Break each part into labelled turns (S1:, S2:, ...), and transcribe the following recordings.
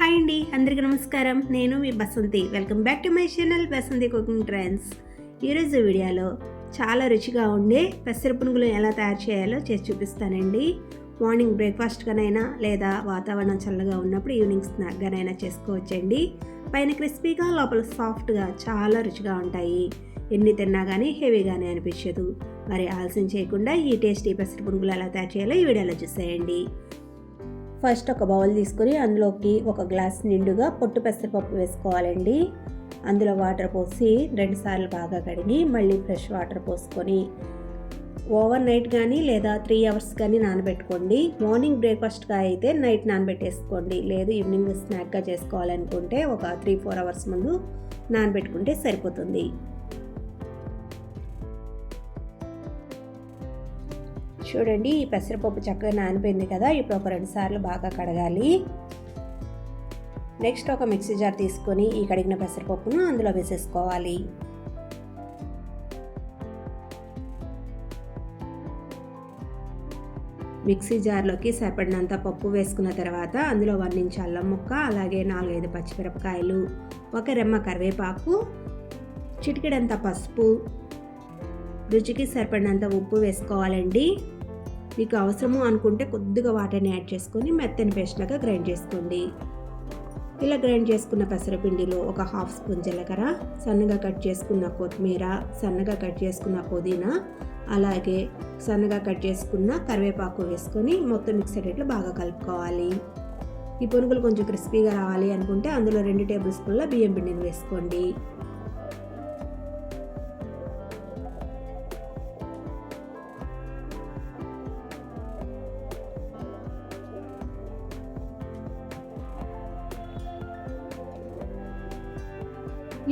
S1: Hi అండి అందరికీ నమస్కారం. నేను మీ Basanthi. Welcome back to my channel Basanthi cooking trends ఈరోజు వీడియోలో చాలా రుచిగా ఉండే పెసర పునుగులు ఎలా తయారు చేయాలో చేసి చూపిస్తానండి. మార్నింగ్ బ్రేక్ఫాస్ట్గానైనా లేదా వాతావరణం చల్లగా ఉన్నప్పుడు ఈవినింగ్ స్నాక్గానైనా చేసుకోవచ్చండి. పైన క్రిస్పీగా లోపల సాఫ్ట్గా చాలా రుచిగా ఉంటాయి. ఎన్ని తిన్నా కానీ హెవీగానే అనిపించదు. మరి ఆలస్యం చేయకుండా ఈ టేస్టీ పెసర పునుగులు ఎలా తయారు చేయాలో ఈ వీడియోలో చూసేయండి. ఫస్ట్ ఒక బౌల్ తీసుకొని అందులోకి ఒక గ్లాస్ నిండుగా పొట్టు పెసరపప్పు వేసుకోవాలండి. అందులో వాటర్ పోసి రెండుసార్లు బాగా కడిగి మళ్ళీ ఫ్రెష్ వాటర్ పోసుకొని ఓవర్ నైట్ కానీ లేదా త్రీ అవర్స్ కానీ నానబెట్టుకోండి. మార్నింగ్ బ్రేక్ఫాస్ట్గా అయితే నైట్ నానబెట్టేసుకోండి. లేదు ఈవినింగ్ స్నాక్గా చేసుకోవాలనుకుంటే ఒక త్రీ ఫోర్ అవర్స్ ముందు నానబెట్టుకుంటే సరిపోతుంది. చూడండి ఈ పెసరపప్పు చక్కగా నానిపోయింది కదా ఇప్పుడు ఒక రెండు సార్లు బాగా కడగాలి. నెక్స్ట్ ఒక మిక్సీ జార్ తీసుకొని ఈ కడిగిన పెసరపప్పును అందులో వేసేసుకోవాలి. మిక్సీ జార్లోకి సరిపడినంత పప్పు వేసుకున్న తర్వాత అందులో వన్ ఇంచ్ అల్లం ముక్క అలాగే నాలుగైదు పచ్చిమిరపకాయలు ఒక రెమ్మ కరివేపాకు చిటికెడంత పసుపు రుచికి సరిపడినంత ఉప్పు వేసుకోవాలండి. మీకు అవసరము అనుకుంటే కొద్దిగా వాటర్ని యాడ్ చేసుకొని మెత్తని పేస్ట్ లాగా గ్రైండ్ చేసుకోండి. ఇలా గ్రైండ్ చేసుకున్న పెసరపిండిలో ఒక హాఫ్ స్పూన్ జీలకర్ర సన్నగా కట్ చేసుకున్న కొత్తిమీర సన్నగా కట్ చేసుకున్న పుదీనా అలాగే సన్నగా కట్ చేసుకున్న కరివేపాకు వేసుకొని మొత్తం మిక్స్ అయ్యేట్లు బాగా కలుపుకోవాలి. ఈ పునుగులు కొంచెం క్రిస్పీగా రావాలి అనుకుంటే అందులో రెండు టేబుల్ స్పూన్ల బియ్యం పిండిని వేసుకోండి.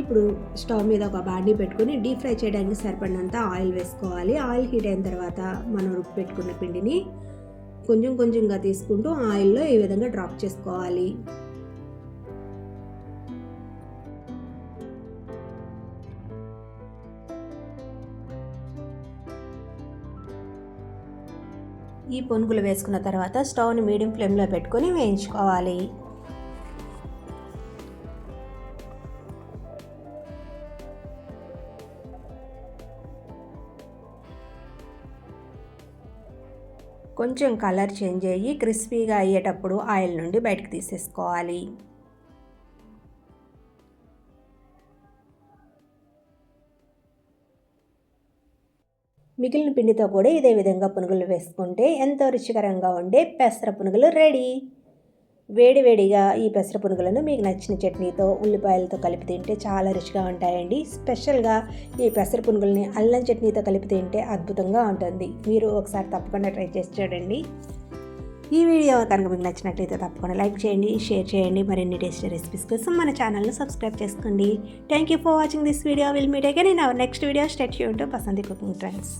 S1: ఇప్పుడు స్టవ్ మీద ఒక బాడీ పెట్టుకుని డీప్ ఫ్రై చేయడానికి సరిపడినంత ఆయిల్ వేసుకోవాలి. ఆయిల్ హీట్ అయిన తర్వాత మనం రుబ్బు పెట్టుకున్న పిండిని కొంచెం కొంచెంగా తీసుకుంటూ ఆయిల్లో ఈ విధంగా డ్రాప్ చేసుకోవాలి. ఈ పొనుగులు వేసుకున్న తర్వాత స్టవ్ని మీడియం ఫ్లేమ్లో పెట్టుకొని వేయించుకోవాలి. కొంచెం కలర్ చేంజ్ అయ్యి క్రిస్పీగా అయ్యేటప్పుడు ఆయిల్ నుండి బయటకు తీసేసుకోవాలి. మిగిలిన పిండితో కూడా ఇదే విధంగా పునుగులు వేసుకుంటే ఎంతో రుచికరంగా ఉండే పెసర పునుగులు రెడీ. వేడివేడిగా ఈ పెసర పునుగులను మీకు నచ్చిన చట్నీతో ఉల్లిపాయలతో కలిపి తింటే చాలా రుచిగా ఉంటాయండి. స్పెషల్గా ఈ పెసర పునుగుల్ని అల్లం చట్నీతో కలిపి తింటే అద్భుతంగా ఉంటుంది. మీరు ఒకసారి తప్పకుండా ట్రై చేసి చూడండి. ఈ వీడియో కనుక మీకు నచ్చినట్లయితే తప్పకుండా లైక్ చేయండి షేర్ చేయండి. మరిన్ని టేస్టీ రెసిపీస్ కోసం మన ఛానల్ని సబ్స్క్రైబ్ చేసుకోండి. Thank you for watching this video will meet again in our next video stay Yoon Basanthi cooking trends